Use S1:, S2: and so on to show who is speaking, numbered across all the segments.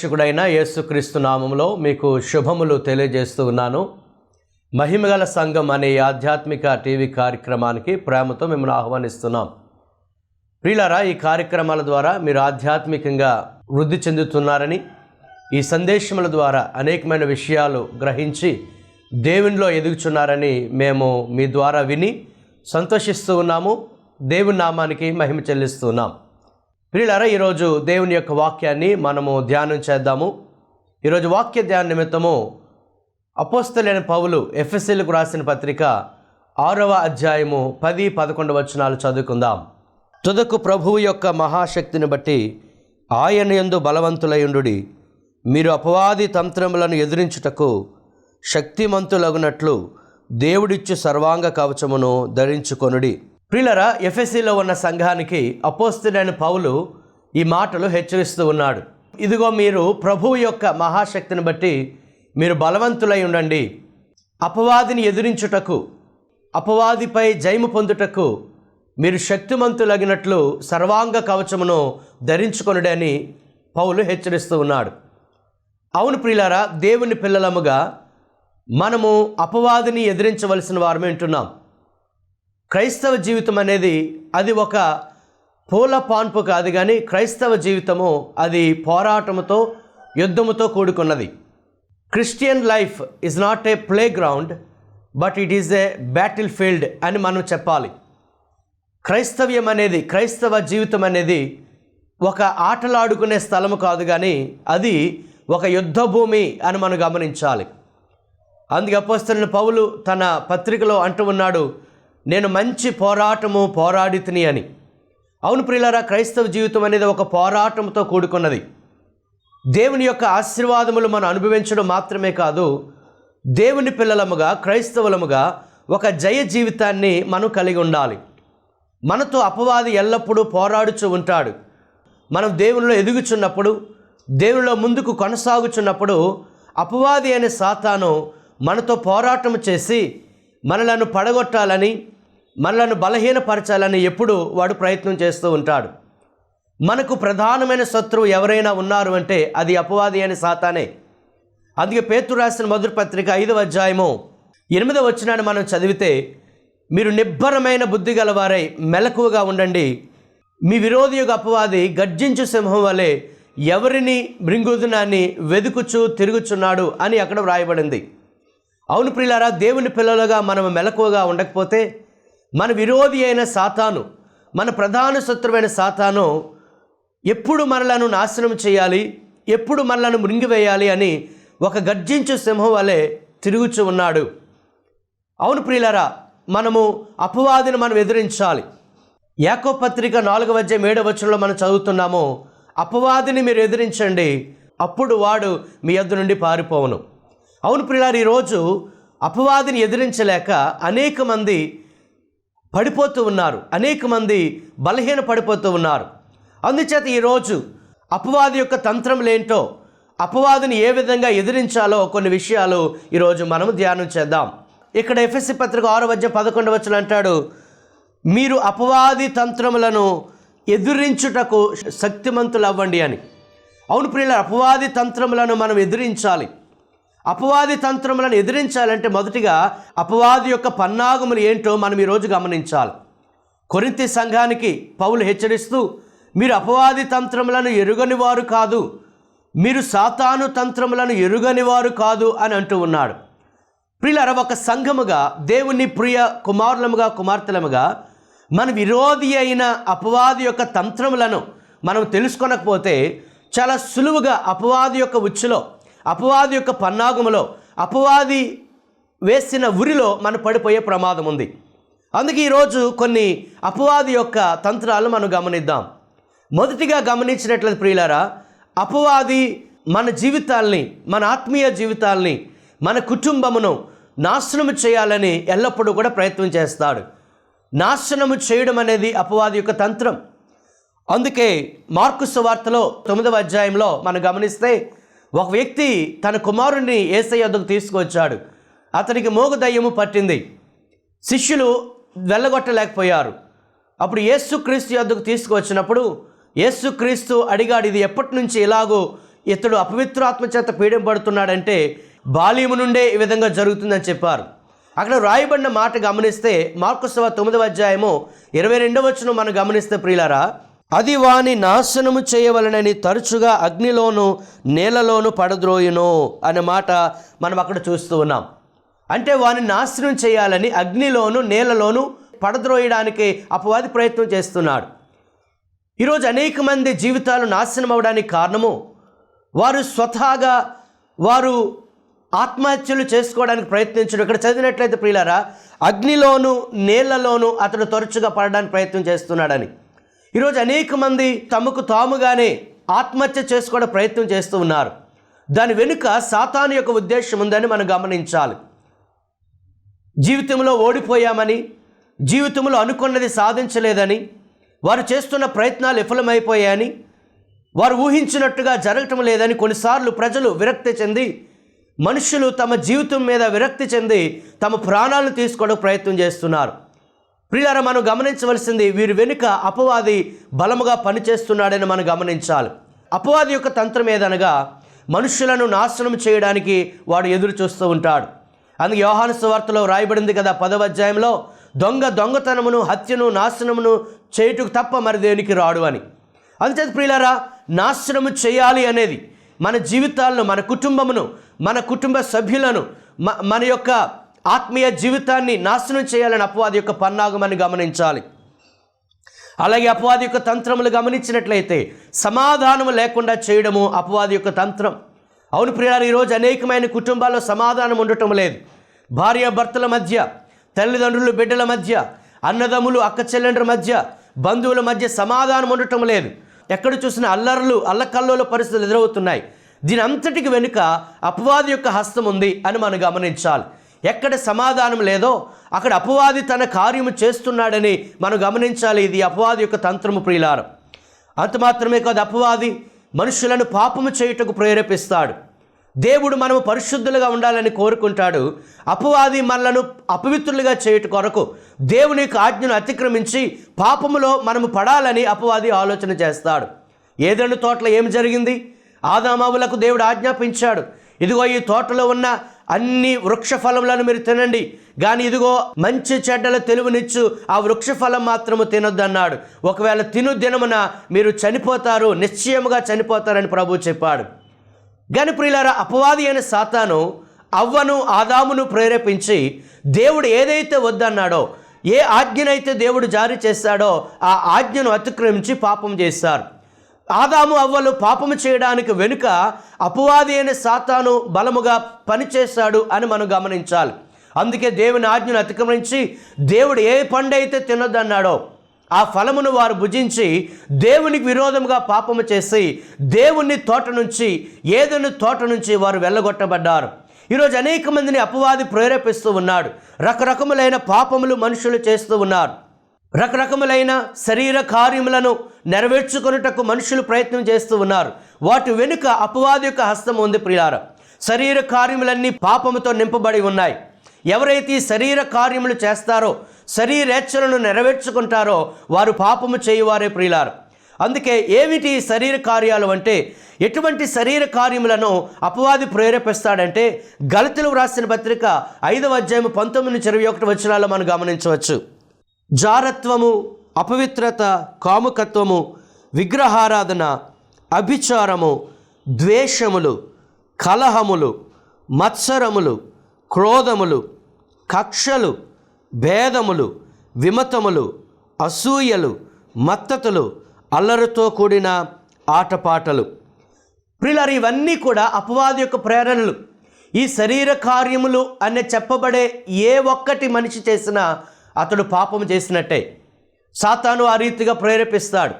S1: రక్షకుడైన యేసుక్రీస్తు నామములో మీకు శుభములు తెలియజేస్తూ ఉన్నాను. మహిమగల సంఘం అనే ఆధ్యాత్మిక టీవీ కార్యక్రమానికి ప్రేమతో మిమ్మల్ని ఆహ్వానిస్తున్నాం. ప్రియులారా ఈ కార్యక్రమాల ద్వారా మీరు ఆధ్యాత్మికంగా వృద్ధి చెందుతున్నారని ఈ సందేశముల ద్వారా అనేకమైన విషయాలు గ్రహించి దేవునిలో ఎదుగుచున్నారని మేము మీ ద్వారా విని సంతోషిస్తూ ఉన్నాము. దేవుని నామానికి మహిమ చెల్లిస్తున్నాం ప్రియులారా ఈరోజు దేవుని యొక్క వాక్యాన్ని మనము ధ్యానం చేద్దాము. ఈరోజు వాక్య ధ్యాన నిమిత్తము అపోస్తలైన పౌలు ఎఫ్ఎస్ఎల్కు రాసిన పత్రిక ఆరవ అధ్యాయము పది పదకొండు వచనాలు చదువుకుందాం. తుదకు ప్రభువు యొక్క మహాశక్తిని బట్టి ఆయన యందు బలవంతులయుండు మీరు అపవాది తంత్రములను ఎదిరించుటకు శక్తిమంతులగునట్లు దేవుడిచ్చు సర్వాంగ కవచమును ధరించుకొనుడి. ప్రిలరా ఎఫ్ఎస్సిలో ఉన్న సంఘానికి అపోస్తుడైన పౌలు ఈ మాటలు హెచ్చరిస్తూ ఉన్నాడు. ఇదిగో మీరు ప్రభువు యొక్క మహాశక్తిని బట్టి మీరు బలవంతులై ఉండండి. అపవాదిని ఎదిరించుటకు అపవాదిపై జయము పొందుటకు మీరు శక్తిమంతులగినట్లు సర్వాంగ కవచమును ధరించుకొనుడని పౌలు హెచ్చరిస్తూ ఉన్నాడు. అవును ప్రియులారా దేవుని పిల్లలముగా మనము అపవాదిని ఎదిరించవలసిన వారమే ఉంటున్నాం. క్రైస్తవ జీవితం అనేది అది ఒక పూల పాన్పు కాదు కానీ క్రైస్తవ జీవితము అది పోరాటముతో యుద్ధముతో కూడుకున్నది. Christian life is not a playground but it is a battlefield అని మనం చెప్పాలి. క్రైస్తవ్యం అనేది క్రైస్తవ జీవితం అనేది ఒక ఆటలాడుకునే స్థలము కాదు కానీ అది ఒక యుద్ధ భూమి అని మనం గమనించాలి. అందుకే అపోస్తలుని పౌలు తన పత్రికలో అంటూ ఉన్నాడు నేను మంచి పోరాటము పోరాడితిని అని. అవును ప్రియులారా క్రైస్తవ జీవితం అనేది ఒక పోరాటంతో కూడుకున్నది. దేవుని యొక్క ఆశీర్వాదములు మనం అనుభవించడం మాత్రమే కాదు దేవుని పిల్లలముగా క్రైస్తవులముగా ఒక జయ జీవితాన్ని మనం కలిగి ఉండాలి. మనతో అపవాది ఎల్లప్పుడూ పోరాడుచూ ఉంటాడు. మనం దేవునిలో ఎదుగుచున్నప్పుడు దేవునిలో ముందుకు కొనసాగుచున్నప్పుడు అపవాది అనే సాతాను మనతో పోరాటం చేసి మనలను పడగొట్టాలని మనలను బలహీనపరచాలని ఎప్పుడు వాడు ప్రయత్నం చేస్తూ ఉంటాడు. మనకు ప్రధానమైన శత్రువు ఎవరైనా ఉన్నారు అంటే అది అపవాది అని సాతానే. అందుకే పేతురు రాసిన మొదటి పత్రిక ఐదవ అధ్యాయము ఎనిమిదవ వచ్చినాన్ని మనం చదివితే మీరు నిబ్బరమైన బుద్ధి గలవారై మెలకువగా ఉండండి. మీ విరోధి యొక్క అపవాది గర్జించు సింహం వలె ఎవరిని మృంగుదునాన్ని వెదుకుచూ తిరుగుచున్నాడు అని అక్కడ వ్రాయబడింది. అవును ప్రియులారా దేవుని పిల్లలుగా మనం మెలకువగా ఉండకపోతే మన విరోధి అయిన సాతాను మన ప్రధాన శత్రువైన సాతాను ఎప్పుడు మనలను నాశనం చేయాలి ఎప్పుడు మనలను మృంగివేయాలి అని ఒక గర్జించు సింహం వలె తిరుగుచూ ఉన్నాడు. అవును ప్రియులారా మనము అపవాదిని మనం ఎదిరించాలి. యాకో పత్రిక నాలుగవ అధ్యాయం ఏడవ వచనంలో మనం చదువుతున్నాము అపవాదిని మీరు ఎదిరించండి అప్పుడు వాడు మీ యొద్ద నుండి పారిపోవును. అవును ప్రియులారు ఈరోజు అపవాదిని ఎదిరించలేక అనేక మంది పడిపోతూ ఉన్నారు. అనేక మంది బలహీన పడిపోతూ ఉన్నారు. అందుచేత ఈరోజు అపవాది యొక్క తంత్రములేంటో అపవాదిని ఏ విధంగా ఎదిరించాలో కొన్ని విషయాలు ఈరోజు మనము ధ్యానం చేద్దాం. ఇక్కడ ఎఫ్ఎస్సి పత్రిక ఆరు వద్ద పదకొండు వచ్చిన అంటాడు మీరు అపవాది తంత్రములను ఎదిరించుటకు శక్తిమంతులు అవ్వండి అని. అవును ప్రియుల అపవాది తంత్రములను మనం ఎదిరించాలి. అపవాది తంత్రములను ఎదిరించాలంటే మొదటిగా అపవాది యొక్క పన్నాగములు ఏంటో మనం ఈరోజు గమనించాలి. కొరింతి సంఘానికి పౌలు హెచ్చరిస్తూ మీరు అపవాది తంత్రములను ఎరుగని వారు కాదు మీరు సాతాను తంత్రములను ఎరుగని వారు కాదు అని అంటూ ఉన్నాడు. ప్రియులర ఒక సంఘముగా దేవుని ప్రియ కుమారులముగా కుమార్తెలముగా మన విరోధి అయిన అపవాది యొక్క తంత్రములను మనం తెలుసుకొనకపోతే చాలా సులువుగా అపవాది యొక్క ఉచ్చులో అపవాది యొక్క పన్నాగములో అపవాది వేసిన ఉరిలో మనం పడిపోయే ప్రమాదం ఉంది. అందుకే ఈరోజు కొన్ని అపవాది యొక్క తంత్రాలు మనం గమనిద్దాం. మొదటిగా గమనించినట్లయితే ప్రియులారా అపవాది మన జీవితాల్ని మన ఆత్మీయ జీవితాల్ని మన కుటుంబమును నాశనం చేయాలని ఎల్లప్పుడూ కూడా ప్రయత్నం చేస్తాడు. నాశనము చేయడం అనేది అపవాది యొక్క తంత్రం. అందుకే మార్కు సువార్తలో తొమ్మిదవ అధ్యాయంలో మనం గమనిస్తే ఒక వ్యక్తి తన కుమారుడిని ఏసయ్య వద్దకు తీసుకువచ్చాడు. అతనికి మోగ దయ్యము పట్టింది. శిష్యులు వెళ్ళగొట్టలేకపోయారు. అప్పుడు యేసుక్రీస్తు యొద్దకు తీసుకువచ్చినప్పుడు యేసుక్రీస్తు అడిగాడు ఇది ఎప్పటి నుంచి ఇలాగో ఇతడు అపవిత్రాత్మ చేత పీడింపడుతున్నాడంటే బాల్యము నుండే ఈ విధంగా జరుగుతుందని చెప్పారు. అక్కడ రాయబడిన మాట గమనిస్తే మార్కుసవ తొమ్మిదవ అధ్యాయము ఇరవై రెండవ వచనం మనం గమనిస్తే ప్రియులారా అది వాని నాశనము చేయవలనని తరచుగా అగ్నిలోను నేలలోను పడద్రోయును అనే మాట మనం అక్కడ చూస్తూ ఉన్నాం. అంటే వాని నాశనం చేయాలని అగ్నిలోను నేలలోను పడద్రోయడానికి అపవాది ప్రయత్నం చేస్తున్నాడు. ఈరోజు అనేక మంది జీవితాలు నాశనం అవడానికి కారణము వారు స్వతహాగా వారు ఆత్మహత్యలు చేసుకోవడానికి ప్రయత్నించడం. ఇక్కడ చదివినట్లయితే ప్రియులారా అగ్నిలోను నేలలోను అతడు తరచుగా పడడానికి ప్రయత్నం చేస్తున్నాడని. ఈరోజు అనేక మంది తమకు తాముగానే ఆత్మహత్య చేసుకోవడం ప్రయత్నం చేస్తూ ఉన్నారు. దాని వెనుక సాతాను యొక్క ఉద్దేశం ఉందని మనం గమనించాలి. జీవితంలో ఓడిపోయామని జీవితంలో అనుకున్నది సాధించలేదని వారు చేస్తున్న ప్రయత్నాలు విఫలమైపోయాయని వారు ఊహించినట్టుగా జరగటం లేదని కొన్నిసార్లు ప్రజలు విరక్తి చెంది మనుషులు తమ జీవితం మీద విరక్తి చెంది తమ ప్రాణాలను తీసుకోవడం ప్రయత్నం చేస్తున్నారు. ప్రియులారా మనం గమనించవలసింది వీరి వెనుక అపవాది బలముగా పనిచేస్తున్నాడని మనం గమనించాలి. అపవాది యొక్క తంత్రం ఏదనగా మనుషులను నాశనం చేయడానికి వాడు ఎదురు చూస్తూ ఉంటాడు. అందుకే యోహాను సువార్తలో రాయబడింది కదా పదవ అధ్యాయంలో దొంగ దొంగతనమును హత్యను నాశనమును చేయుటకు తప్ప మరి దేనికి రాడు అని. అందుచేత ప్రియులారా నాశనము చేయాలి అనేది మన జీవితాలను మన కుటుంబమును మన కుటుంబ సభ్యులను మ మన యొక్క ఆత్మీయ జీవితాన్ని నాశనం చేయాలని అపవాది యొక్క పన్నాగమని గమనించాలి. అలాగే అపవాది యొక్క తంత్రములు గమనించినట్లయితే సమాధానము లేకుండా చేయడము అపవాది యొక్క తంత్రం. అవును ప్రియారు ఈరోజు అనేకమైన కుటుంబాల్లో సమాధానం ఉండటం లేదు. భార్య భర్తల మధ్య తల్లిదండ్రులు బిడ్డల మధ్య అన్నదమ్ములు అక్క చెల్లెండ్రుల మధ్య బంధువుల మధ్య సమాధానం ఉండటం లేదు. ఎక్కడ చూసినా అల్లర్లు అల్లకల్లోల పరిస్థితులు ఎదురవుతున్నాయి. దీని అంతటికి వెనుక అపవాది యొక్క హస్తం ఉంది అని మనం గమనించాలి. ఎక్కడ సమాధానం లేదో అక్కడ అపవాది తన కార్యము చేస్తున్నాడని మనం గమనించాలి. ఇది అపవాది యొక్క తంత్రము ప్రియులారం. అంత మాత్రమే కాదు అపవాది మనుషులను పాపము చేయుటకు ప్రేరేపిస్తాడు. దేవుడు మనము పరిశుద్ధులుగా ఉండాలని కోరుకుంటాడు. అపవాది మనలను అపవిత్రులుగా చేయుట కొరకు దేవుని యొక్క ఆజ్ఞను అతిక్రమించి పాపములో మనము పడాలని అపవాది ఆలోచన చేస్తాడు. ఏదైనా తోటలో ఏం జరిగింది? ఆదామావులకు దేవుడు ఆజ్ఞాపించాడు. ఇదిగో ఈ తోటలో ఉన్న అన్ని వృక్ష ఫలములను మీరు తినండి. కానీ ఇదిగో మంచి చెడ్డల తెలివినిచ్చు ఆ వృక్ష ఫలం మాత్రము తినొద్దన్నాడు. ఒకవేళ తిను దినమున మీరు చనిపోతారు నిశ్చయముగా చనిపోతారని ప్రభు చెప్పాడు. కానీ ప్రియులారా అపవాది అయిన సాతాను అవ్వను ఆదామును ప్రేరేపించి దేవుడు ఏదైతే వద్దన్నాడో ఏ ఆజ్ఞనైతే దేవుడు జారీ చేస్తాడో ఆ ఆజ్ఞను అతిక్రమించి పాపం చేస్తారు ఆదాము అవ్వలు పాపము చేయడానికి వెనుక అపవాది అయిన సాతాను బలముగా పనిచేశాడు అని మనం గమనించాలి. అందుకే దేవుని ఆజ్ఞను అతిక్రమించి దేవుడు ఏ పండైతే తినొద్దన్నాడో ఆ ఫలమును వారు భుజించి దేవునికి విరోధంగా పాపము చేసి దేవుని తోట నుంచి ఏదైనా తోట నుంచి వారు వెళ్ళగొట్టబడ్డారు. ఈరోజు అనేక మందిని అపవాది ప్రేరేపిస్తూ ఉన్నాడు. రకరకములైన పాపములు మనుషులు చేస్తూ ఉన్నారు. రకరకములైన శరీర కార్యములను నెరవేర్చుకొనుటకు మనుషులు ప్రయత్నం చేస్తూ ఉన్నారు. వాటి వెనుక అపవాది యొక్క హస్తం ఉంది ప్రియార శరీర కార్యములన్నీ పాపముతో నింపబడి ఉన్నాయి. ఎవరైతే ఈ శరీర కార్యములు చేస్తారో శరీరేచ్ఛలను నెరవేర్చుకుంటారో వారు పాపము చేయువారే ప్రియులారు. అందుకే ఏమిటి శరీర కార్యాలు అంటే ఎటువంటి శరీర కార్యములను అపవాది ప్రేరేపిస్తాడంటే గలతులు వ్రాసిన పత్రిక ఐదవ అధ్యాయం పంతొమ్మిది నుంచి ఇరవై ఒకటి వచనాల్లో మనం గమనించవచ్చు. జారత్వము అపవిత్రత కాముకత్వము విగ్రహారాధన అభిచారము ద్వేషములు కలహములు మత్సరములు క్రోధములు కక్షలు భేదములు విమతములు అసూయలు మత్తతులు అల్లరితో కూడిన ఆటపాటలు. ప్రియులారు ఇవన్నీ కూడా అపవాది యొక్క ప్రేరణలు. ఈ శరీర కార్యములు అనే చెప్పబడే ఏ ఒక్కటి మనిషి చేసినా అతడు పాపం చేసినట్టే. సాతాను ఆ రీతిగా ప్రేరేపిస్తాడు.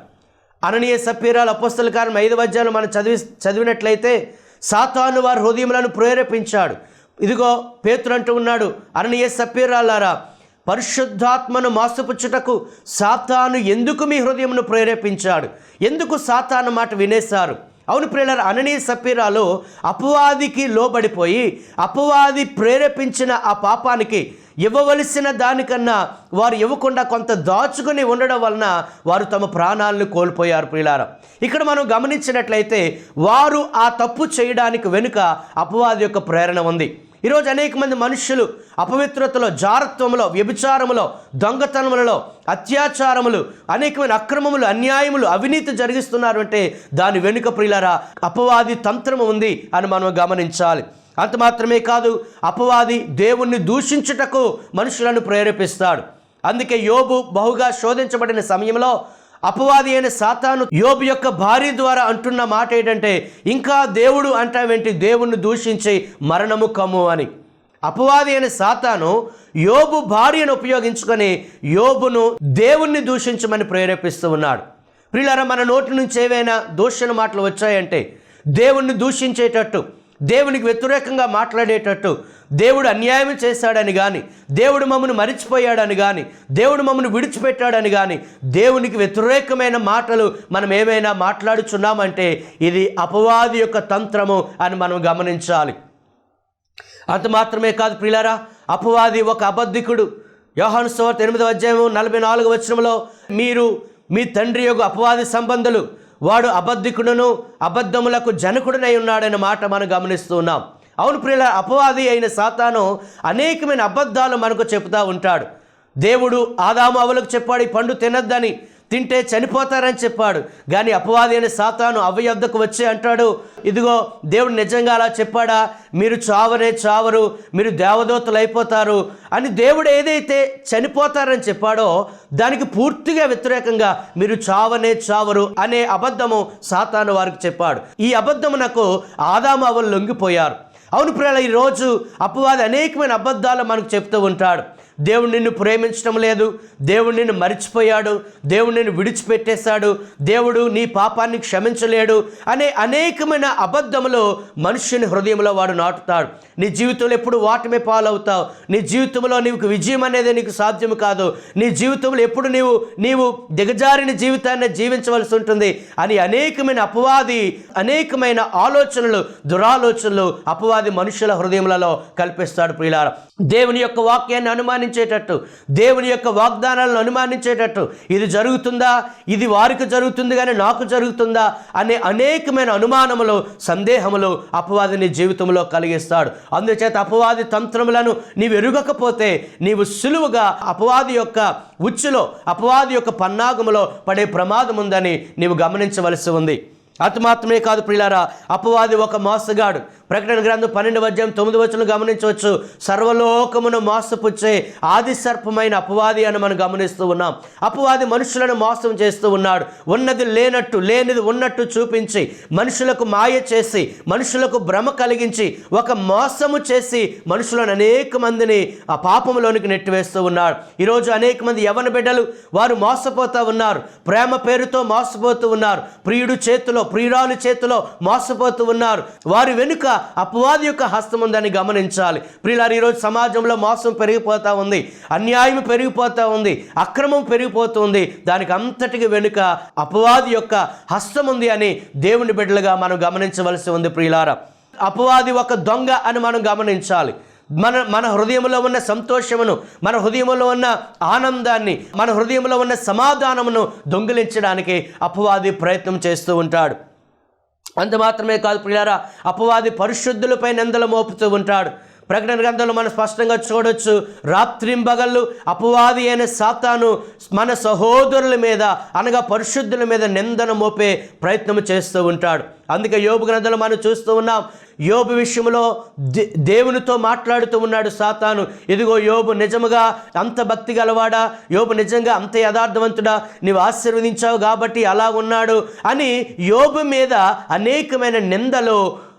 S1: అననీయ సపీరాలు అపస్తుల కారం ఐదు అధ్యాయులు మనం చదివి చదివినట్లయితే సాతాను వారి హృదయములను ప్రేరేపించాడు. ఇదిగో పేతురు అంటూ ఉన్నాడు అననీయ సపీరాలారా పరిశుద్ధాత్మను మాసుపుచ్చుటకు సాతాను ఎందుకు మీ హృదయమును ప్రేరేపించాడు? ఎందుకు సాతాను మాట వినేశారు? అవును ప్రియులారు అననీయ సపీరాలు అపవాదికి లోబడిపోయి అపవాది ప్రేరేపించిన ఆ పాపానికి ఇవ్వవలసిన దానికన్నా వారు ఇవ్వకుండా కొంత దాచుకుని ఉండడం వలన వారు తమ ప్రాణాలను కోల్పోయారు ప్రియులారా. ఇక్కడ మనం గమనించినట్లయితే వారు ఆ తప్పు చేయడానికి వెనుక అపవాది యొక్క ప్రేరణ ఉంది. ఈరోజు అనేక మంది మనుషులు అపవిత్రతలో జారత్వములో వ్యభిచారములో దొంగతనములలో అత్యాచారములు అనేకమైన అక్రమములు అన్యాయములు అవినీతి జరిగిస్తున్నారు అంటే దాని వెనుక ప్రియులరా అపవాది తంత్రము ఉంది అని మనం గమనించాలి. అంత మాత్రమే కాదు అపవాది దేవుణ్ణి దూషించుటకు మనుషులను ప్రేరేపిస్తాడు. అందుకే యోబు బహుగా శోధించబడిన సమయంలో అపవాది అయిన సాతాను యోబు యొక్క భార్య ద్వారా అంటున్న మాట ఏంటంటే ఇంకా దేవుడు అంటావేంటి? దేవుణ్ణి దూషించి మరణము కమ్ము అని. అపవాది అయిన సాతాను యోబు భార్యను ఉపయోగించుకొని యోబును దేవుణ్ణి దూషించమని ప్రేరేపిస్తూ ఉన్నాడు. ప్రియులారా మన నోటి నుంచి ఏవైనా దూషణ మాటలు వచ్చాయంటే దేవుణ్ణి దూషించేటట్టు దేవునికి వ్యతిరేకంగా మాట్లాడేటట్టు దేవుడు అన్యాయం చేశాడని కానీ దేవుడు మమ్మను మరిచిపోయాడని కానీ దేవుడు మమ్మను విడిచిపెట్టాడని కానీ దేవునికి వ్యతిరేకమైన మాటలు మనం ఏమైనా మాట్లాడుచున్నామంటే ఇది అపవాది యొక్క తంత్రము అని మనం గమనించాలి. అంత మాత్రమే కాదు ప్రియులారా అపవాది ఒక అబద్ధికుడు. యోహాను సువార్త ఎనిమిదవ నలభై నాలుగు వచనంలో మీరు మీ తండ్రి యొక్క అపవాది సంబంధులు వాడు అబద్ధికుడును అబద్ధములకు జనకుడునై ఉన్నాడనే మాట మనం గమనిస్తున్నాం అవును ప్రియుల అపవాది అయిన సాతాను అనేకమైన అబద్ధాలు మనకు చెబుతూ ఉంటాడు. దేవుడు ఆదాము అవలకు చెప్పాడు ఈ పండు తినద్దని. తింటే చనిపోతారని చెప్పాడు. కానీ అపవాది అయిన సాతాను అవ్వ వచ్చి అంటాడు ఇదిగో దేవుడు నిజంగా అలా చెప్పాడా? మీరు చావరే చావరు మీరు దేవదూతలు అయిపోతారు అని దేవుడు ఏదైతే చనిపోతారని చెప్పాడో దానికి పూర్తిగా వ్యతిరేకంగా మీరు చావనే చావరు అనే అబద్ధము సాతాను వారికి చెప్పాడు. ఈ అబద్ధమునకు నాకు ఆదామావులు లొంగిపోయారు. అవును ప్రియుల ఈరోజు అపవాది అనేకమైన అబద్ధాలు మనకు చెప్తూ ఉంటాడు. దేవుడు నిన్ను ప్రేమించడం లేదు. దేవుడు నిన్ను మరిచిపోయాడు. దేవుడు నిన్ను విడిచిపెట్టేశాడు. దేవుడు నీ పాపాన్ని క్షమించలేడు అనే అనేకమైన అబద్ధములు మనుష్యుని హృదయంలో వాడు నాటుతాడు. నీ జీవితంలో ఎప్పుడు వాటమే పాలవుతావు. నీ జీవితంలో నీకు విజయం అనేది నీకు సాధ్యం కాదు. నీ జీవితంలో ఎప్పుడు నీవు నీవు దిగజారిన జీవితాన్ని జీవించవలసి ఉంటుంది అని అనేకమైన అపవాది అనేకమైన ఆలోచనలు దురాలోచనలు అపవాది మనుషుల హృదయములలో కల్పిస్తాడు ప్రియులార. దేవుని యొక్క వాక్యాన్ని అనుమానించేటట్టు దేవుని యొక్క వాగ్దానాలను అనుమానించేటట్టు ఇది జరుగుతుందా? ఇది వారికి జరుగుతుంది కానీ నాకు జరుగుతుందా? అనే అనేకమైన అనుమానములు సందేహములు అపవాదిని జీవితంలో కలిగిస్తాడు. అందుచేత అపవాది తంత్రములను నీవు ఎరుగకపోతే నీవు సులువుగా అపవాది యొక్క ఉచ్చులో అపవాది యొక్క పన్నాగములో పడే ప్రమాదం ఉందని నీవు గమనించవలసి ఉంది. అతిమాత్రమే కాదు ప్రియులారా అపవాది ఒక మోసగాడు. ప్రకటన గ్రంథం పన్నెండు వద్యం తొమ్మిది వచ్చిన గమనించవచ్చు. సర్వలోకమును మోసపుచ్చే ఆది సర్పమైన అపవాది అని మనం గమనిస్తూ ఉన్నాం. అపవాది మనుషులను మోసం చేస్తూ ఉన్నాడు. ఉన్నది లేనట్టు లేనిది ఉన్నట్టు చూపించి మనుషులకు మాయ చేసి మనుషులకు భ్రమ కలిగించి ఒక మోసము చేసి మనుషులను అనేక మందిని ఆ పాపంలోనికి నెట్టివేస్తూ ఉన్నాడు. ఈరోజు అనేక మంది యవన బిడ్డలు వారు మోసపోతూ ఉన్నారు. ప్రేమ పేరుతో మోసపోతూ ఉన్నారు. ప్రియుడు చేతిలో ప్రియురాలు చేతిలో మోసపోతూ ఉన్నారు. వారి వెనుక అపవాది యొక్క హస్తం ఉందని గమనించాలి. ప్రియులారు ఈరోజు సమాజంలో మోసం పెరిగిపోతూ ఉంది. అన్యాయం పెరిగిపోతూ ఉంది. అక్రమం పెరిగిపోతుంది దానికి అంతటికి వెనుక అపవాది యొక్క హస్తం ఉంది అని దేవుని బిడ్డలుగా మనం గమనించవలసి ఉంది ప్రియులారా. అపవాది ఒక దొంగ అని మనం గమనించాలి. మన మన హృదయంలో ఉన్న సంతోషమును మన హృదయంలో ఉన్న ఆనందాన్ని మన హృదయంలో ఉన్న సమాధానమును దొంగిలించడానికి అపవాది ప్రయత్నం చేస్తూ ఉంటాడు. అంత మాత్రమే కాదు ప్రియారా అపవాది పరిశుద్ధులపై నిందలు మోపుతూ ఉంటాడు. ప్రకటన గ్రంథంలో మనం స్పష్టంగా చూడొచ్చు. రాత్రింబగళ్ళు అపవాది అయిన సాతాను మన సహోదరుల మీద అనగా పరిశుద్ధుల మీద నిందన మోపే ప్రయత్నం చేస్తూ ఉంటాడు. అందుకే యోబు గ్రంథంలో మనం చూస్తూ ఉన్నాం యోబు విషయంలో దే దేవునితో మాట్లాడుతూ ఉన్నాడు సాతాను. ఇదిగో యోబు నిజముగా అంత భక్తి గలవాడా? యోబు నిజంగా అంత యథార్థవంతుడా? నీవు ఆశీర్వదించావు కాబట్టి అలా ఉన్నాడు అని యోబు మీద అనేకమైన నిందలు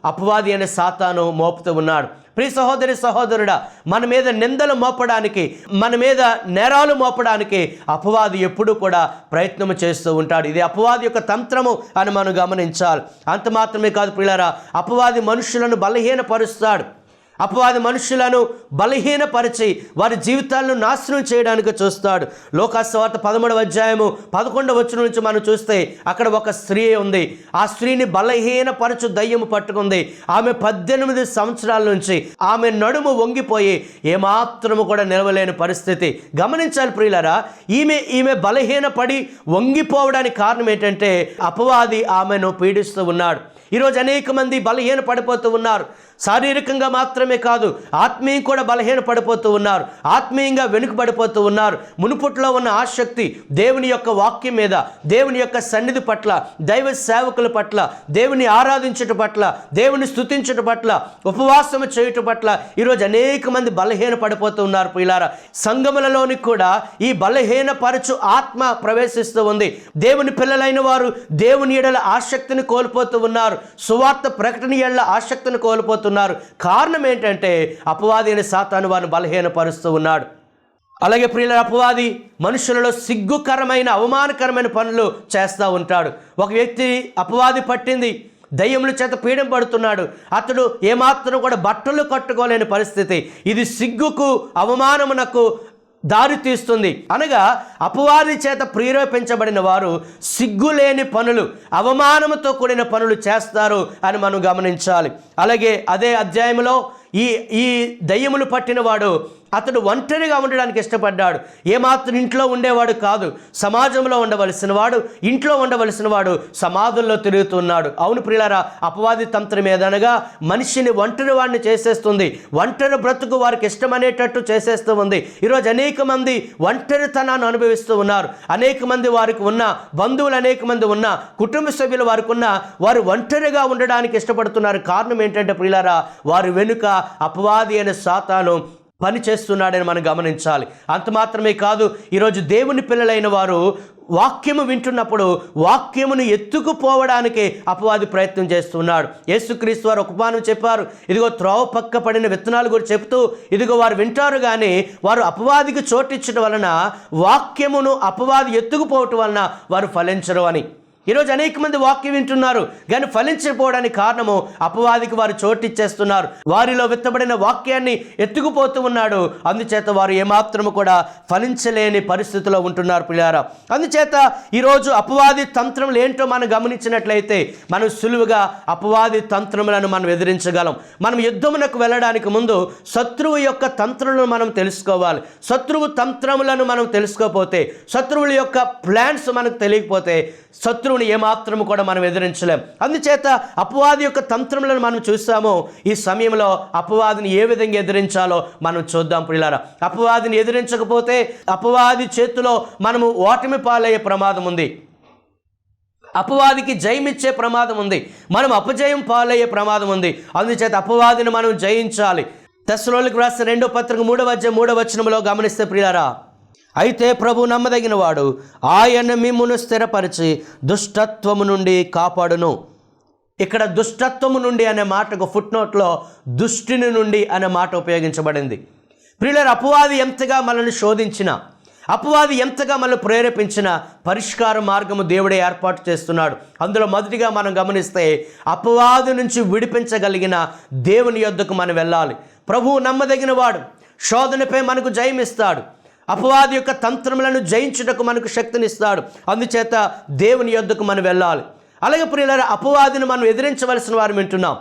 S1: అపవాది అనే సాతాను మోపుతూ ఉన్నాడు. ప్రి సహోదరి సహోదరుడా మన మీద నిందలు మోపడానికి మన మీద నేరాలు మోపడానికి అపవాది ఎప్పుడు కూడా ప్రయత్నం చేస్తూ ఉంటాడు. ఇది అపవాది యొక్క తంత్రము అని మనం గమనించాలి. అంత మాత్రమే కాదు పిల్లరా అపవాది మనుషులను బలహీనపరుస్తాడు. అపవాది మనుషులను బలహీనపరిచి వారి జీవితాలను నాశనం చేయడానికి చూస్తాడు. లోకాస్వార్త పదమూడవ అధ్యాయము పదకొండవ వచ్చిన నుంచి మనం చూస్తే అక్కడ ఒక స్త్రీ ఉంది. ఆ స్త్రీని బలహీనపరచు దయ్యము పట్టుకుంది. ఆమె పద్దెనిమిది సంవత్సరాల నుంచి ఆమె నడుము వంగిపోయి ఏమాత్రము కూడా నిలవలేని పరిస్థితి. గమనించాలి ప్రియులరా ఈమె ఈమె బలహీనపడి వంగిపోవడానికి కారణం ఏంటంటే అపవాది ఆమెను పీడిస్తూ ఉన్నాడు. ఈరోజు అనేక మంది బలహీన పడిపోతూ ఉన్నారు. శారీరకంగా మాత్రమే కాదు ఆత్మీయం కూడా బలహీన పడిపోతూ ఉన్నారు. ఆత్మీయంగా వెనుకబడిపోతూ ఉన్నారు. మునుపుట్లో ఉన్న ఆసక్తి దేవుని యొక్క వాక్యం మీద దేవుని యొక్క సన్నిధి పట్ల దైవ సేవకుల పట్ల దేవుని ఆరాధించట పట్ల దేవుని స్థుతించట పట్ల ఉపవాసము చేయుట పట్ల ఈరోజు అనేక మంది బలహీన పడిపోతూ ఉన్నారు పిల్లారా సంగములలోని కూడా ఈ బలహీనపరచు ఆత్మ ప్రవేశిస్తూ ఉంది. దేవుని పిల్లలైన వారు దేవుని ఎడల ఆసక్తిని కోల్పోతూ ఉన్నారు. సువార్త ప్రకటన ఎడల ఆసక్తిని కోల్పోతున్నారు కారణం ఏంటంటే అపవాది అనే సాతాను వారిని బలహీనపరుస్తూ ఉన్నాడు. అలాగే ప్రియుల అపవాది మనుషులలో సిగ్గుకరమైన అవమానకరమైన పనులు చేస్తూ ఉంటాడు. ఒక వ్యక్తి అపవాది పట్టింది దయ్యముల చేత పీడం పడుతున్నాడు. అతడు ఏమాత్రం కూడా బట్టలు కట్టుకోలేని పరిస్థితి. ఇది సిగ్గుకు అవమానమునకు దారి తీస్తుంది. అనగా అపవాది చేత ప్రేరేపించబడిన వారు సిగ్గులేని పనులు అవమానముతో కూడిన పనులు చేస్తారు అని మనం గమనించాలి. అలాగే అదే అధ్యాయంలో ఈ ఈ దయ్యములు పట్టినవాడు అతడు ఒంటరిగా ఉండడానికి ఇష్టపడ్డాడు. ఏమాత్రం ఇంట్లో ఉండేవాడు కాదు. సమాజంలో ఉండవలసిన వాడు ఇంట్లో ఉండవలసిన వాడు సమాధుల్లో తిరుగుతున్నాడు. అవును ప్రియులారా అపవాది తంత్రం ఏదనగా మనిషిని ఒంటరి వాడిని చేసేస్తుంది. ఒంటరి బ్రతుకు వారికి ఇష్టమనేటట్టు చేసేస్తూ ఉంది. ఈరోజు అనేక మంది ఒంటరితనాన్ని అనుభవిస్తూ ఉన్నారు. అనేక మంది వారికి ఉన్న బంధువులు అనేక మంది ఉన్న కుటుంబ సభ్యులు వారికి ఉన్న వారు ఒంటరిగా ఉండడానికి ఇష్టపడుతున్నారు. కారణం ఏంటంటే ప్రియులారా వారి వెనుక అపవాది అనే సాతాను పని చేస్తున్నాడని మనం గమనించాలి. అంత మాత్రమే కాదు ఈరోజు దేవుని పిల్లలైన వారు వాక్యము వింటున్నప్పుడు వాక్యమును ఎత్తుకుపోవడానికి అపవాది ప్రయత్నం చేస్తున్నాడు. యేసుక్రీస్తు వారు ఉపమానం చెప్పారు. ఇదిగో త్రోవ పక్క పడిన విత్తనాలు కూడా చెప్తూ ఇదిగో వారు వింటారు కానీ వారు అపవాదికి చోటిచ్చడం వలన వాక్యమును అపవాది ఎత్తుకుపోవటం వలన వారు ఫలించరు అని. ఈరోజు అనేక మంది వాక్యం వింటున్నారు కానీ ఫలించకపోవడానికి కారణము అపవాదికి వారు చోటిచ్చేస్తున్నారు. వారిలో విత్తబడిన వాక్యాన్ని ఎత్తుకుపోతూ ఉన్నాడు. అందుచేత వారు ఏమాత్రము కూడా ఫలించలేని పరిస్థితిలో ఉంటున్నారు పిల్లారా. అందుచేత ఈరోజు అపవాది తంత్రములు ఏంటో మనం గమనించినట్లయితే మనం సులువుగా అపవాది తంత్రములను మనం ఎదిరించగలం. మనం యుద్ధమునకు వెళ్ళడానికి ముందు శత్రువు యొక్క తంత్రములను మనం తెలుసుకోవాలి. శత్రువు తంత్రములను మనం తెలుసుకోకపోతే శత్రువుల యొక్క ప్లాన్స్ మనకు తెలియకపోతే శత్రువుని ఏమాత్రము కూడా మనం ఎదిరించలేం. అందుచేత అపవాది యొక్క తంత్రములను మనం చూస్తాము. ఈ సమయంలో అపవాదిని ఏ విధంగా ఎదిరించాలో మనం చూద్దాం పిల్లారా అపవాదిని ఎదిరించకపోతే అపవాది చేతిలో మనము ఓటమి పాలయ్యే ప్రమాదం ఉంది. అపవాదికి జయమిచ్చే ప్రమాదం ఉంది. మనం అపజయం పాలయ్యే ప్రమాదం ఉంది. అందుచేత అపవాదిని మనం జయించాలి. దశలోకి రాసిన రెండో పత్రిక మూడవ అధ్యాయం మూడవ వచనంలో గమనిస్తే ప్రియారా అయితే ప్రభు నమ్మదగినవాడు ఆయన మిమ్మును స్థిరపరిచి దుష్టత్వము నుండి కాపాడును. ఇక్కడ దుష్టత్వము నుండి అనే మాటకు ఫుట్ నోట్లో దుష్టిని నుండి అనే మాట ఉపయోగించబడింది. ప్రియులర్ అపవాది ఎంతగా మనల్ని శోధించిన అపవాది ఎంతగా మనల్ని ప్రేరేపించిన పరిష్కార మార్గము దేవుడే ఏర్పాటు చేస్తున్నాడు. అందులో మొదటిగా మనం గమనిస్తే అపవాది నుంచి విడిపించగలిగిన దేవుని యొద్దకు మనం వెళ్ళాలి. ప్రభువు నమ్మదగిన వాడు శోధనపై మనకు జయమిస్తాడు. అపవాది యొక్క తంత్రములను జయించుటకు మనకు శక్తినిస్తాడు. అందుచేత దేవుని యొద్దకు మనం వెళ్ళాలి. అలాగే ప్రియులారా అపవాదిని మనం ఎదిరించవలసిన వారు వింటున్నాం.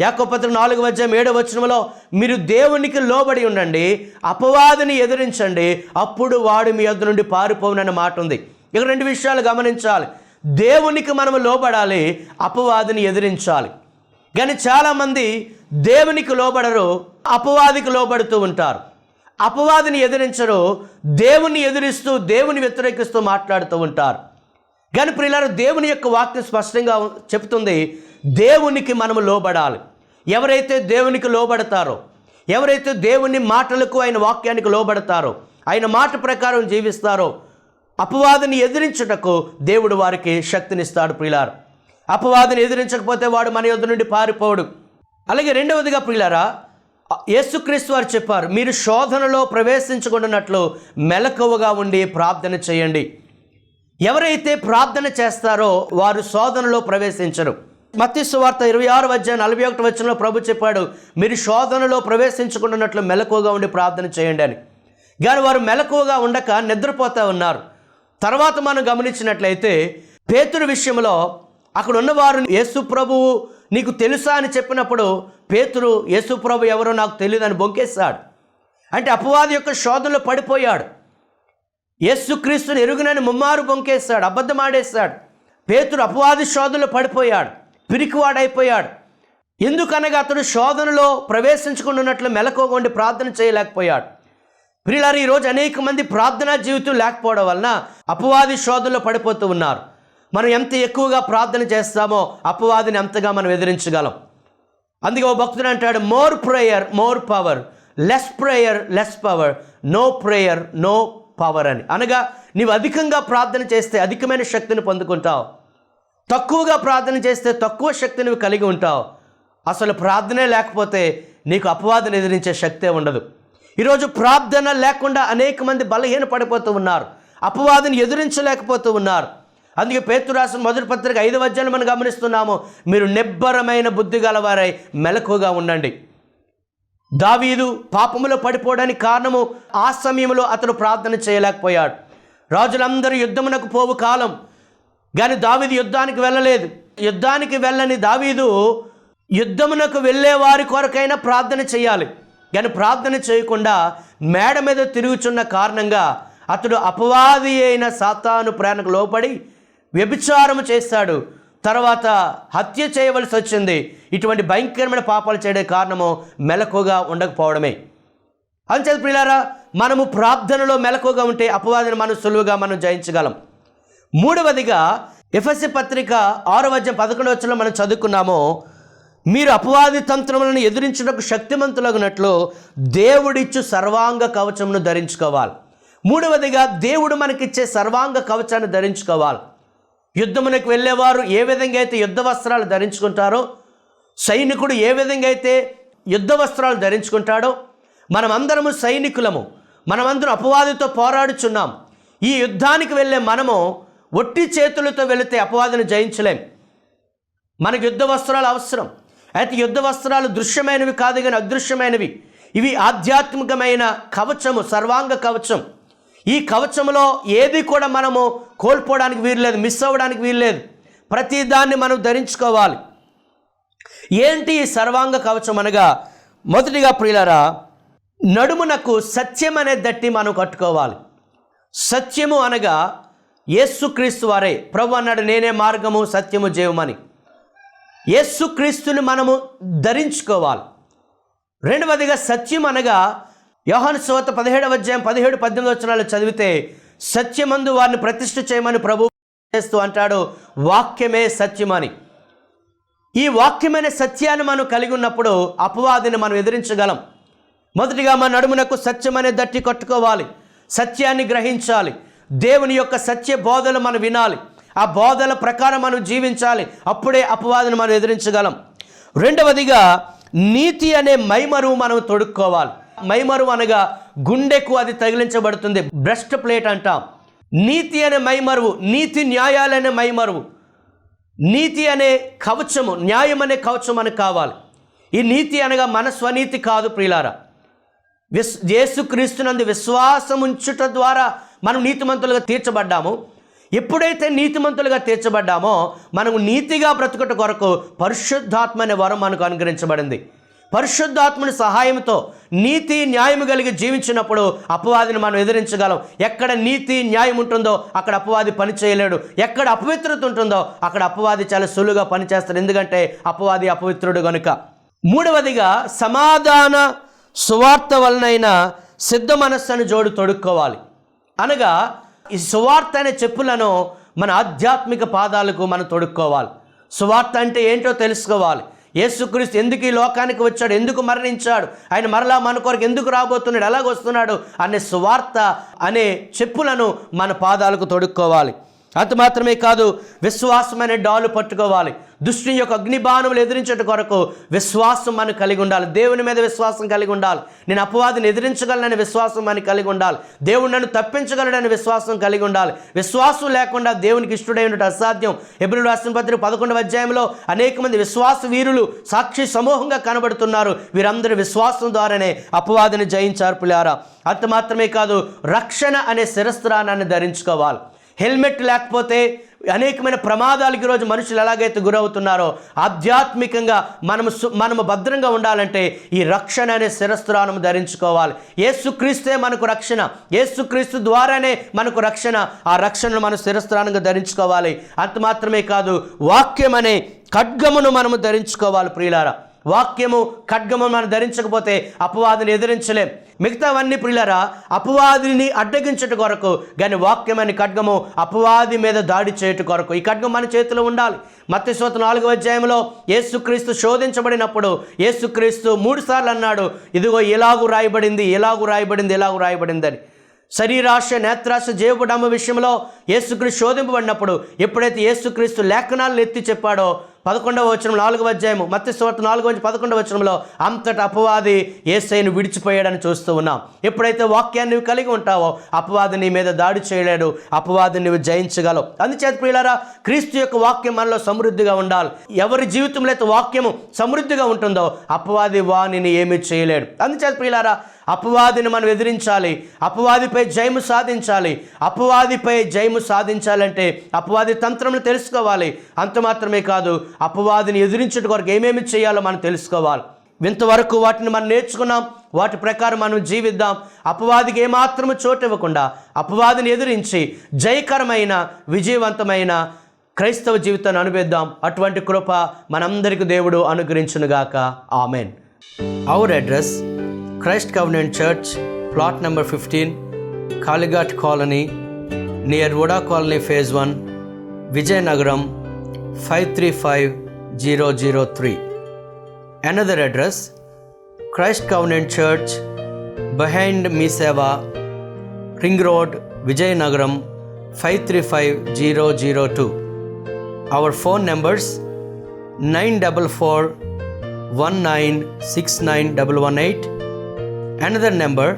S1: యాకోపత్ర నాలుగు అధ్యాయం ఏడవ వచనంలో మీరు దేవునికి లోబడి ఉండండి అపవాదిని ఎదిరించండి అప్పుడు వాడు మీ యొద్ద నుండి పారిపోవునన్న మాట ఉంది. ఇక రెండు విషయాలు గమనించాలి. దేవునికి మనం లోబడాలి అపవాదిని ఎదిరించాలి. కానీ చాలామంది దేవునికి లోబడరు అపవాదికి లోబడుతూ ఉంటారు. అపవాదిని ఎదిరించరు దేవుణ్ణి ఎదిరిస్తూ దేవుని వ్యతిరేకిస్తూ మాట్లాడుతూ ఉంటారు. కానీ ప్రియులారు దేవుని యొక్క వాక్యం స్పష్టంగా చెప్తుంది దేవునికి మనము లోబడాలి. ఎవరైతే దేవునికి లోబడతారో ఎవరైతే దేవుని మాటలకు ఆయన వాక్యానికి లోబడతారో ఆయన మాట ప్రకారం జీవిస్తారో అపవాదిని ఎదిరించుటకు దేవుడు వారికి శక్తినిస్తాడు ప్రియులారు. అపవాదిని ఎదిరించకపోతే వాడు మన యొద్ద నుండి పారిపోడు. అలాగే రెండవదిగా ప్రియులారా యేసుక్రీస్తు వారు చెప్పారు మీరు శోధనలో ప్రవేశించకుండానట్లు మెలకువగా ఉండి ప్రార్థన చేయండి. ఎవరైతే ప్రార్థన చేస్తారో వారు శోధనలో ప్రవేశించరు. మత్స్సు వార్త ఇరవై ఆరు వచ్చే నలభై ఒకటి వచ్చినలో ప్రభు చెప్పాడు మీరు శోధనలో ప్రవేశించుకున్నట్లు మెలకువగా ఉండి ప్రార్థన చేయండి అని. కానీ వారు మెలకువగా ఉండక నిద్రపోతూ ఉన్నారు. తర్వాత మనం గమనించినట్లయితే పేతురు విషయంలో అక్కడ ఉన్నవారు యేసు ప్రభువు నీకు తెలుసా అని చెప్పినప్పుడు పేతురు యేసు ప్రభు ఎవరో నాకు తెలియదని బొంకేశాడు అంటే అపవాది యొక్క శోధనలో పడిపోయాడు. యేసుక్రీస్తుని ఎరుగునని ముమ్మారు బొంకేశాడు అబద్ధమాడేశాడు పేతురు అపవాది శోధనలో పడిపోయాడు పిరికివాడైపోయాడు. ఎందుకనగా అతడు శోధనలో ప్రవేశించుకుంటున్నట్లు మెలకోగొండి ప్రార్థన చేయలేకపోయాడు. ప్రియులారు ఈరోజు అనేక మంది ప్రార్థనా జీవితం లేకపోవడం వలన అపవాది శోధనలో పడిపోతూ ఉన్నారు. మనం ఎంత ఎక్కువగా ప్రార్థన చేస్తామో అపవాదిని ఎంతగా మనం ఎదిరించగలం. అందుకే ఓ భక్తుడు అంటాడు more prayer more power less prayer less power no prayer no power అని. అనగా నీవు అధికంగా ప్రార్థన చేస్తే అధికమైన శక్తిని పొందుకుంటావు. తక్కువగా ప్రార్థన చేస్తే తక్కువ శక్తిని నువ్వు కలిగి ఉంటావు. అసలు ప్రార్థనే లేకపోతే నీకు అపవాదం ఎదిరించే శక్తే ఉండదు. ఈరోజు ప్రార్థన లేకుండా అనేక మంది బలహీన పడిపోతూ ఉన్నారు. అపవాదిని ఎదిరించలేకపోతూ ఉన్నారు. అందుకే పేతు రాసిన మొదటి పత్రిక ఐదు వద్యాలు మనం గమనిస్తున్నాము మీరు నిబ్బరమైన బుద్ధి గలవారై మెలకుగా ఉండండి. దావీదు పాపములో పడిపోవడానికి కారణము ఆ సమయంలో అతను ప్రార్థన చేయలేకపోయాడు. రాజులందరూ యుద్ధమునకు పోవు కాలం. కానీ దావీదు యుద్ధానికి వెళ్ళలేదు. యుద్ధానికి వెళ్ళని దావీదు యుద్ధమునకు వెళ్ళే వారి కొరకైనా ప్రార్థన చేయాలి. కానీ ప్రార్థన చేయకుండా మేడ మీద తిరుగుచున్న కారణంగా అతడు అపవాది అయిన సాతాను ప్రేరణకు లోపడి వ్యభిచారము చేశాడు తర్వాత హత్య చేయవలసి వచ్చింది. ఇటువంటి భయంకరమైన పాపాలు చేయడే కారణము మెలకుగా ఉండకపోవడమే. అంచేత ప్రియులారా మనము ప్రార్థనలో మెలకుగా ఉంటే అపవాదిని మనం సులువుగా మనం జయించగలం. మూడవదిగా ఎఫ్ఎస్సి పత్రిక ఆరో వద్యం పదకొండు వచ్చిన మనం చదువుకున్నాము మీరు అపవాది తంత్రములను ఎదిరించుటకు శక్తిమంతులగినట్లు దేవుడిచ్చు సర్వాంగ కవచమును ధరించుకోవాలి. మూడవదిగా దేవుడు మనకిచ్చే సర్వాంగ కవచాన్ని ధరించుకోవాలి. యుద్ధమునకు వెళ్ళేవారు ఏ విధంగా అయితే యుద్ధ వస్త్రాలు ధరించుకుంటారో సైనికుడు ఏ విధంగా అయితే యుద్ధ వస్త్రాలు ధరించుకుంటాడో మనమందరము సైనికులము మనమందరం అపవాదితో పోరాడుచున్నాం. ఈ యుద్ధానికి వెళ్ళే మనము ఒట్టి చేతులతో వెళితే అపవాదిని జయించలేం. మనకు యుద్ధ వస్త్రాలు అవసరం. అయితే యుద్ధ వస్త్రాలు దృశ్యమైనవి కాదు కానీ అదృశ్యమైనవి. ఇవి ఆధ్యాత్మికమైన కవచము సర్వాంగ కవచం. ఈ కవచములో ఏది కూడా మనము కోల్పోవడానికి వీల్లేదు మిస్ అవ్వడానికి వీల్లేదు ప్రతి దాన్ని మనం ధరించుకోవాలి. ఏంటి ఈ సర్వాంగ కవచం అనగా? మొదటిగా ప్రియులరా నడుమునకు సత్యం అనే దట్టి మనం కట్టుకోవాలి. సత్యము అనగా యేసుక్రీస్తు వారే. ప్రభు అన్నాడు నేనే మార్గము సత్యము జీవమని యేసుక్రీస్తుని మనము ధరించుకోవాలి. రెండవదిగా సత్యం అనగా యోహాను సోత పదిహేడవ అధ్యాయం పదిహేడు పద్దెనిమిది వచనాలు చదివితే సత్యమందు వారిని ప్రతిష్ఠ చేయమని ప్రభు చేస్తూ అంటాడు వాక్యమే సత్యమని. ఈ వాక్యమైన సత్యాన్ని మనం కలిగి ఉన్నప్పుడు అపవాదిని మనం ఎదిరించగలం. మొదటిగా మన నడుమునకు సత్యమనే దట్టి కట్టుకోవాలి సత్యాన్ని గ్రహించాలి దేవుని యొక్క సత్య బోధలు మనం వినాలి ఆ బోధల ప్రకారం మనం జీవించాలి అప్పుడే అపవాదిని మనం ఎదిరించగలం. రెండవదిగా నీతి అనే మైమరువు మనం తొడుక్కోవాలి. మైమరువు అనగా గుండెకు అది తగిలించబడుతుంది. బ్రెస్ట్ ప్లేట్ అంటాం. నీతి అనే మైమరువు నీతి న్యాయాలనే మైమరువు. నీతి అనే కవచము న్యాయం అనే కవచం మనకు కావాలి. ఈ నీతి అనగా మన స్వనీతి కాదు ప్రియులారా. విస్ యేసుక్రీస్తునందు విశ్వాసం ఉంచుట ద్వారా మనం నీతిమంతులుగా తీర్చబడ్డాము. ఎప్పుడైతే నీతిమంతులుగా తీర్చబడ్డామో మనము నీతిగా బ్రతుకుట కొరకు పరిశుద్ధాత్మ అనే వరం మనకు అనుగ్రహించబడింది. పరిశుద్ధాత్ముని సహాయంతో నీతి న్యాయం కలిగి జీవించినప్పుడు అపవాదిని మనం ఎదిరించగలం. ఎక్కడ నీతి న్యాయం ఉంటుందో అక్కడ అపవాది పని చేయలేడు. ఎక్కడ అపవిత్రత ఉంటుందో అక్కడ అపవాది చాలా సులువుగా పనిచేస్తాడు ఎందుకంటే అపవాది అపవిత్రుడు గనుక. మూడవదిగా సమాధాన సువార్త వలనైన సిద్ధ మనస్సును జోడు తొడుక్కోవాలి. అనగా ఈ సువార్త అనే చెప్పులను మన ఆధ్యాత్మిక పాదాలకు మనం తొడుక్కోవాలి. సువార్త అంటే ఏంటో తెలుసుకోవాలి. యేసుక్రీస్తు ఎందుకు ఈ లోకానికి వచ్చాడు? ఎందుకు మరణించాడు? ఆయన మరలా మన కొరకు ఎందుకు రాబోతున్నాడు? ఎలాగొస్తున్నాడు అనే సువార్త అనే చెప్పులను మన పాదాలకు తొడుక్కోవాలి. అంత మాత్రమే కాదు విశ్వాసమైన డాలు పట్టుకోవాలి. దుష్టి యొక్క అగ్నిబాణములు ఎదిరించట కొరకు విశ్వాసం మనం కలిగి ఉండాలి. దేవుని మీద విశ్వాసం కలిగి ఉండాలి. నేను అపవాదిని ఎదిరించగలనని విశ్వాసం మనకి కలిగి ఉండాలి. దేవుడు నన్ను తప్పించగలడని విశ్వాసం కలిగి ఉండాలి. విశ్వాసం లేకుండా దేవునికి ఇష్టడై ఉండటం అసాధ్యం. ఎబ్రిల్ రాసిన పత్రిక పదకొండవ అధ్యాయంలో అనేక మంది విశ్వాస వీరులు సాక్షి సమూహంగా కనబడుతున్నారు. వీరందరూ విశ్వాసం ద్వారానే అపవాదిని జయించారు పిల్లారా అంత మాత్రమే కాదు రక్షణ అనే శిరస్త్రానాన్ని ధరించుకోవాలి. హెల్మెట్ లేకపోతే అనేకమైన ప్రమాదాలకి ఈరోజు మనుషులు ఎలాగైతే గురవుతున్నారో ఆధ్యాత్మికంగా మనము మనము భద్రంగా ఉండాలంటే ఈ రక్షణ అనే శిరస్త్రానం ధరించుకోవాలి. ఏసుక్రీస్తే మనకు రక్షణ. ఏసుక్రీస్తు ద్వారానే మనకు రక్షణ. ఆ రక్షణను మనం శిరస్త్రానంగా ధరించుకోవాలి. అంత మాత్రమే కాదు వాక్యం అనే ఖడ్గమును మనము ధరించుకోవాలి ప్రియులారా. వాక్యము ఖడ్గము మనం ధరించకపోతే అపవాదిని ఎదిరించలేం. మిగతావన్నీ ప్రియులరా అపవాదిని అడ్డగించట కొరకు కానీ వాక్యమని ఖడ్గము అపవాది మీద దాడి చేయట కొరకు ఈ ఖడ్గం మన చేతిలో ఉండాలి. మత్స్యోత నాలుగో అధ్యాయంలో యేసుక్రీస్తు శోధించబడినప్పుడు యేసుక్రీస్తు మూడు సార్లు అన్నాడు ఇదిగో ఇలాగు రాయబడింది ఇలాగు రాయబడింది ఎలాగు రాయబడిందని. శరీరాశ నేత్రాశ జీవపడమ్మ విషయంలో యేసుక్రీస్తు శోధింపబడినప్పుడు ఎప్పుడైతే యేసుక్రీస్తు లేఖనాలను ఎత్తి చెప్పాడో పదకొండవ వచనం నాలుగవ అధ్యాయము మత్స్య సువార్త నాలుగవ నుంచి పదకొండవ వచనంలో అంతటా అపవాది ఏసైను విడిచిపోయాడని చూస్తూ ఉన్నాం. ఎప్పుడైతే వాక్యాన్ని నువ్వు కలిగి ఉంటావో అపవాది నీ మీద దాడి చేయలేడు అపవాదిని నువ్వు జయించగలవు. అందుచేత ప్రియులారా క్రీస్తు యొక్క వాక్యం మనలో సమృద్ధిగా ఉండాలి. ఎవరి జీవితంలో అయితే వాక్యము సమృద్ధిగా ఉంటుందో అపవాది వాణిని ఏమీ చేయలేడు. అందుచేత ప్రియులారా అపవాదిని మనం ఎదిరించాలి. అపవాదిపై జయము సాధించాలి. అపవాదిపై జయము సాధించాలంటే అపవాది తంత్రములు తెలుసుకోవాలి. అంత మాత్రమే కాదు అపవాదిని ఎదిరించడం కొరకు ఏమేమి చేయాలో మనం తెలుసుకోవాలి. ఇంతవరకు వాటిని మనం నేర్చుకున్నాం. వాటి ప్రకారం మనం జీవిద్దాం. అపవాదికి ఏమాత్రము చోటు ఇవ్వకుండా అపవాదిని ఎదిరించి జయకరమైన విజయవంతమైన క్రైస్తవ జీవితాన్ని అనుభవిద్దాం. అటువంటి కృప మనందరికి దేవుడు అనుగ్రహించునుగాక. Amen. Our address Christ covenant church plot number fifteen Kalighat colony near Vada colony phase one Vizianagaram 535003. Another address Christ Covenant Church behind Miseva Ring Road Vijayanagaram 535002. Our phone numbers 944 1969118 another number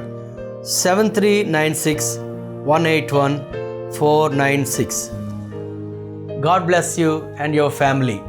S1: 7396 181 496 God bless you and your family.